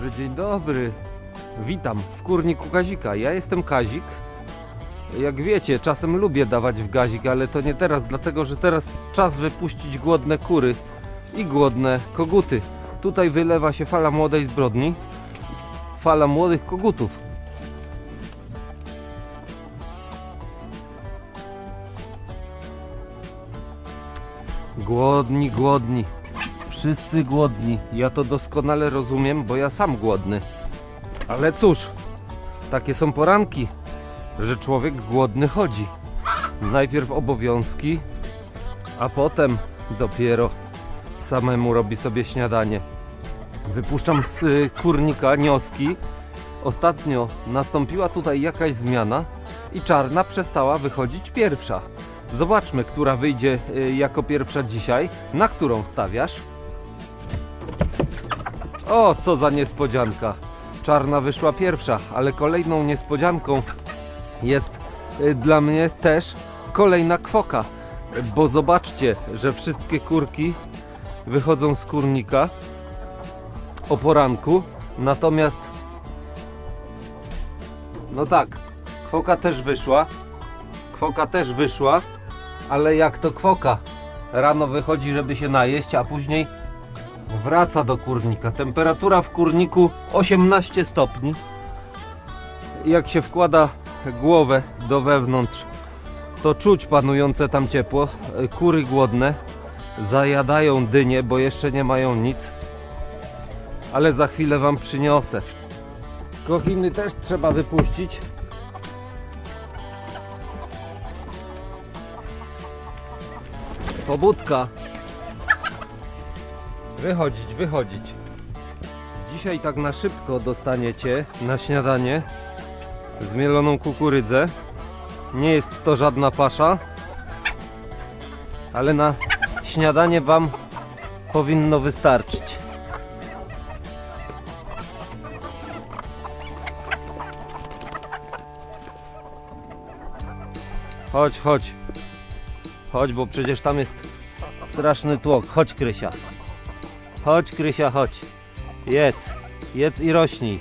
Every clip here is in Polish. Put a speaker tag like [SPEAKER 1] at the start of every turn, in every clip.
[SPEAKER 1] dobry, dzień dobry. Witam w kurniku Kazika. Ja jestem Kazik. Jak wiecie, czasem lubię dawać w gazik, ale to nie teraz, dlatego że teraz czas wypuścić głodne kury i głodne koguty. Tutaj wylewa się fala młodej zbrodni, fala młodych kogutów. Głodni, głodni. Wszyscy głodni. Ja to doskonale rozumiem, bo ja sam głodny. Ale cóż, takie są poranki, że człowiek głodny chodzi. Najpierw obowiązki, a potem dopiero samemu robi sobie śniadanie. Wypuszczam z y, kurnika nioski. Ostatnio nastąpiła tutaj jakaś zmiana i czarna przestała wychodzić pierwsza. Zobaczmy, która wyjdzie y, jako pierwsza dzisiaj. Na którą stawiasz? O, co za niespodzianka. Czarna wyszła pierwsza, ale kolejną niespodzianką jest y, dla mnie też kolejna kwoka. Bo zobaczcie, że wszystkie kurki wychodzą z kurnika o poranku, natomiast no tak, kwoka też wyszła. Kwoka też wyszła, ale jak to kwoka? Rano wychodzi, żeby się najeść, a później wraca do kurnika. Temperatura w kurniku 18 stopni. Jak się wkłada głowę do wewnątrz, to czuć panujące tam ciepło. Kury głodne zajadają dynie, bo jeszcze nie mają nic. Ale za chwilę wam przyniosę. Kochiny też trzeba wypuścić. Pobudka. Wychodzić, wychodzić. Dzisiaj tak na szybko dostaniecie na śniadanie zmieloną kukurydzę. Nie jest to żadna pasza, ale na śniadanie Wam powinno wystarczyć. Chodź, chodź. Chodź, bo przecież tam jest straszny tłok. Chodź, Krysia. Chodź, Krysia, chodź. Jedz. Jedz i rośnij.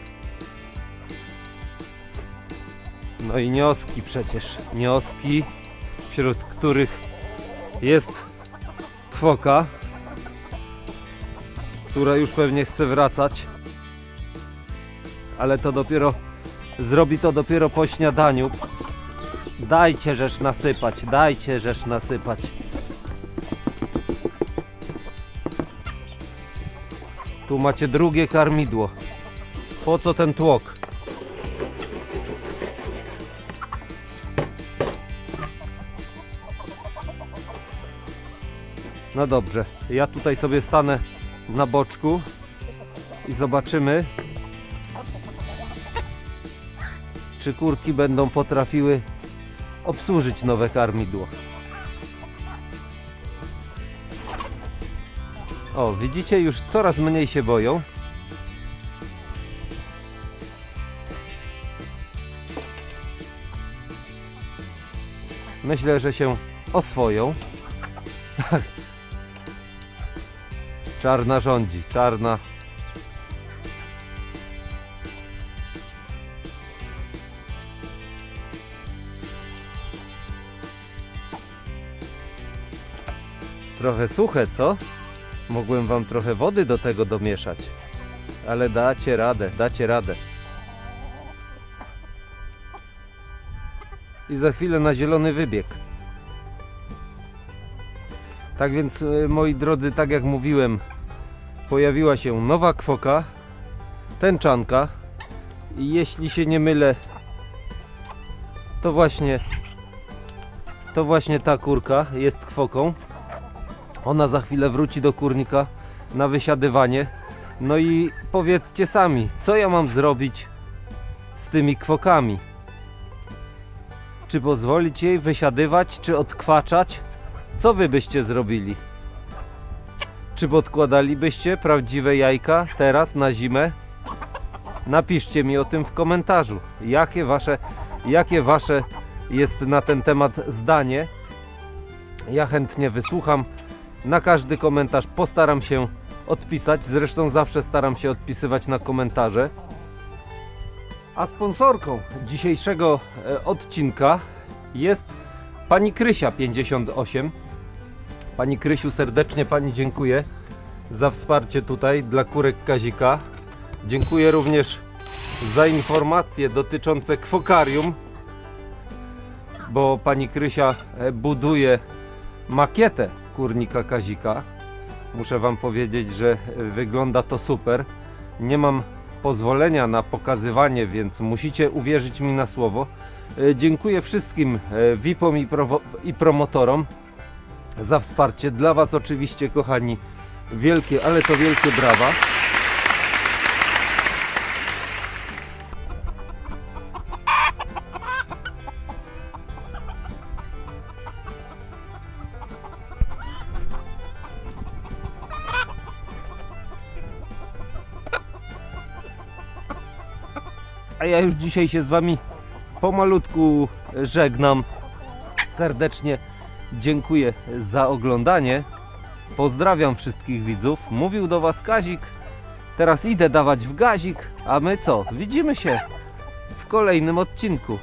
[SPEAKER 1] No i nioski przecież. Nioski, wśród których jest kwoka, która już pewnie chce wracać. Ale to dopiero zrobi to dopiero po śniadaniu. Dajcie rzecz nasypać, dajcie rzecz nasypać. Tu macie drugie karmidło. Po co ten tłok? No dobrze, ja tutaj sobie stanę na boczku i zobaczymy, czy kurki będą potrafiły obsłużyć nowe karmidło. O, widzicie, już coraz mniej się boją. Myślę, że się oswoją. Czarna rządzi, czarna. Trochę suche, co? Mogłem wam trochę wody do tego domieszać. Ale dacie radę, dacie radę. I za chwilę na zielony wybieg. Tak więc, y, moi drodzy, tak jak mówiłem, pojawiła się nowa kwoka, tęczanka. I jeśli się nie mylę, to właśnie, to właśnie ta kurka jest kwoką. Ona za chwilę wróci do kurnika na wysiadywanie. No i powiedzcie sami, co ja mam zrobić z tymi kwokami? Czy pozwolić jej wysiadywać, czy odkwaczać? Co wy byście zrobili? Czy podkładalibyście prawdziwe jajka teraz na zimę? Napiszcie mi o tym w komentarzu. Jakie wasze, jakie wasze jest na ten temat zdanie? Ja chętnie wysłucham. Na każdy komentarz postaram się odpisać. Zresztą zawsze staram się odpisywać na komentarze. A sponsorką dzisiejszego e, odcinka jest pani Krysia 58. Pani Krysiu, serdecznie pani dziękuję za wsparcie tutaj dla kurek Kazika. Dziękuję również za informacje dotyczące kwokarium, bo pani Krysia e, buduje makietę kurnika Kazika. Muszę wam powiedzieć, że e, wygląda to super. Nie mam pozwolenia na pokazywanie, więc musicie uwierzyć mi na słowo. E, Dziękuję wszystkim e, VIP-om i, i promotorom za wsparcie. Dla Was oczywiście, kochani, wielkie, ale to wielkie brawa. A ja już dzisiaj się z Wami pomalutku żegnam. Serdecznie dziękuję za oglądanie. Pozdrawiam wszystkich widzów. Mówił do Was Kazik. Teraz idę dawać w gazik, a my co? Widzimy się w kolejnym odcinku.